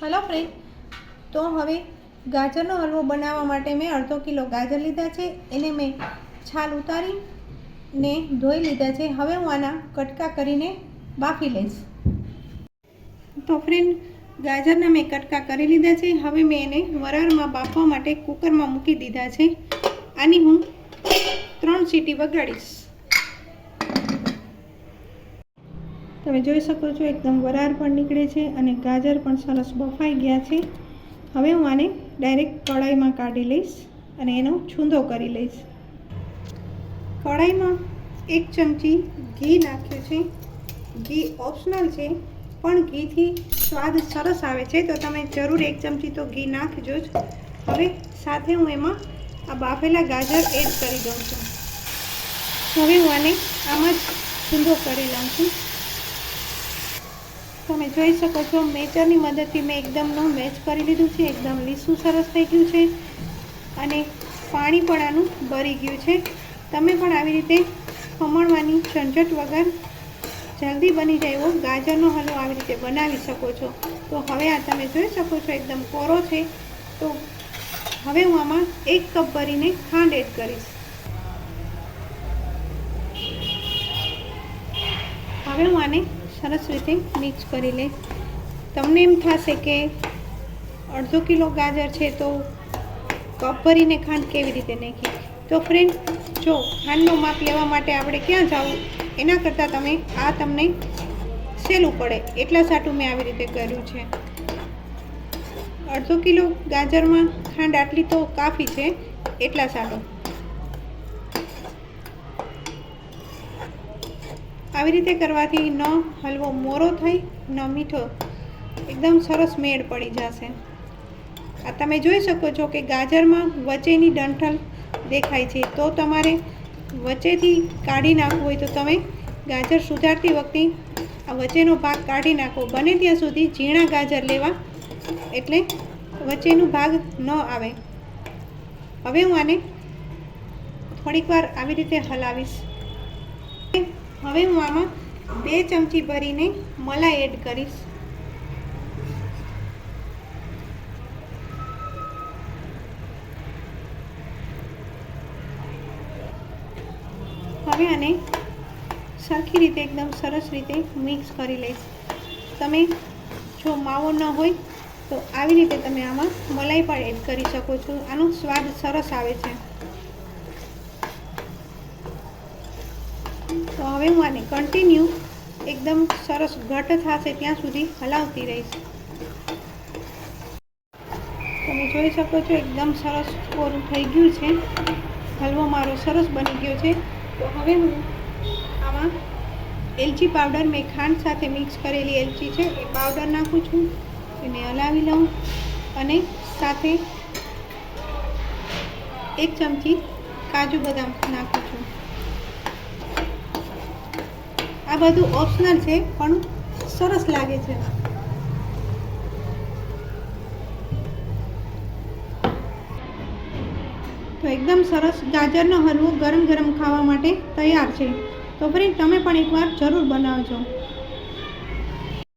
Hello friend. તો હવે ગાજરનો હલવો બનાવવા માટે મેં અડધો કિલો ગાજર લીધા છે. એને મેં છાલ ઉતારીને ધોઈ લીધા છે. હવે હું આના કટકા કરીને બાફી લઈશ. તો ફ્રેન્ડ, ગાજરના મેં કટકા કરી લીધા છે. હવે મેં એને વરાળમાં બાફવા માટે કુકરમાં મૂકી દીધા છે. આની હું ત્રણ સીટી વગાડીશ. તમે જોઈ શકો છો, એકદમ વરાળ પણ નીકળે છે અને ગાજર પણ સરસ બફાઈ ગયા છે. હવે હું આને ડાયરેક્ટ કઢાઈમાં કાઢી લઈશ અને એનો છૂંદો કરી લઈશ. કઢાઈમાં એક ચમચી ઘી નાખ્યું છે. ઘી ઓપ્શનલ છે, પણ ઘીથી સ્વાદ સરસ આવે છે, તો તમે જરૂર એક ચમચી તો ઘી નાખજો જ. હવે સાથે હું એમાં આ બાફેલા ગાજર એડ કરી દઉં છું. હવે હું આને આમાં જ છૂંદો કરી લઉં છું. તમે જોઈ શકો છો મેચરની મદદથી મેં એકદમનું મેચ કરી લીધું છે, એકદમ લીસું સરસ થઈ ગયું છે અને પાણી પણ આનું ભરી ગયું છે. તમે પણ આવી રીતે ખમણવાની ઝંઝટ વગર જલ્દી બની જાય એવો ગાજરનો હલવો આવી રીતે બનાવી શકો છો. તો હવે આ તમે જોઈ શકો છો, એકદમ કોરો છે. તો હવે હું આમાં એક કપ ભરીને ખાંડ એડ કરીશ. હવે હું આને સરસ રીતે મિક્સ કરી લે. તમને એમ થશે કે અડધો કિલો ગાજર છે તો કપ ભરીને ખાંડ કેવી રીતે નાખી? તો ફ્રેન્ડ જો ખાંડનો માપ લેવા માટે આપણે ક્યાં જવું? એના કરતાં તમે આ તમને સહેલું પડે. એટલા સાટું મેં આવી રીતે કર્યું છે. અડધો કિલો ગાજરમાં ખાંડ આટલી તો કાફી છે. એટલા સાટું. આવી રીતે કરવાથી ન હલવો મોરો થઈ, ન મીઠો, એકદમ સરસ મેળ પડી જશે. આ તમે જોઈ શકો છો કે ગાજરમાં વચ્ચેની ડંઠલ દેખાય છે. તો તમારે વચ્ચેથી કાઢી નાખવું હોય તો તમે ગાજર સુધારતી વખતે આ વચ્ચેનો ભાગ કાઢી નાખો. બને ત્યાં સુધી ઝીણા ગાજર લેવા એટલે વચ્ચેનો ભાગ ન આવે. હવે હું આને થોડીક વાર આવી રીતે હલાવીશ. હવે હું આમાં બે ચમચી ભરીને મલાઈ એડ કરીશ. હવે આને સરખી રીતે એકદમ સરસ રીતે મિક્સ કરી લઈશ. તમે જો માવો ન હોય તો આવી રીતે તમે આમાં મલાઈ પણ એડ કરી શકો છો. આનો સ્વાદ સરસ આવે છે. હવે હું આને કન્ટિન્યુ એકદમ સરસ ઘટ થશે ત્યાં સુધી હલાવતી રહીશ. તમે જોઈ શકો છો એકદમ સરસ કોરું થઈ ગયું છે. હલવો મારો સરસ બની ગયો છે. તો હવે હું આમાં એલચી પાવડર મેં ખાંડ સાથે મિક્સ કરેલી એલચી છે એ પાવડર નાખું છું. એને હલાવી લઉં અને સાથે એક ચમચી કાજુ બદામ નાખું છું. આ બધું ઓપ્શનલ છે, પણ સરસ લાગે છે. તો એકદમ સરસ ગાજરનો હલવો ગરમ ગરમ ખાવા માટે તૈયાર છે. તો ફ્રેન્ડ તમે પણ એકવાર જરૂર બનાવજો.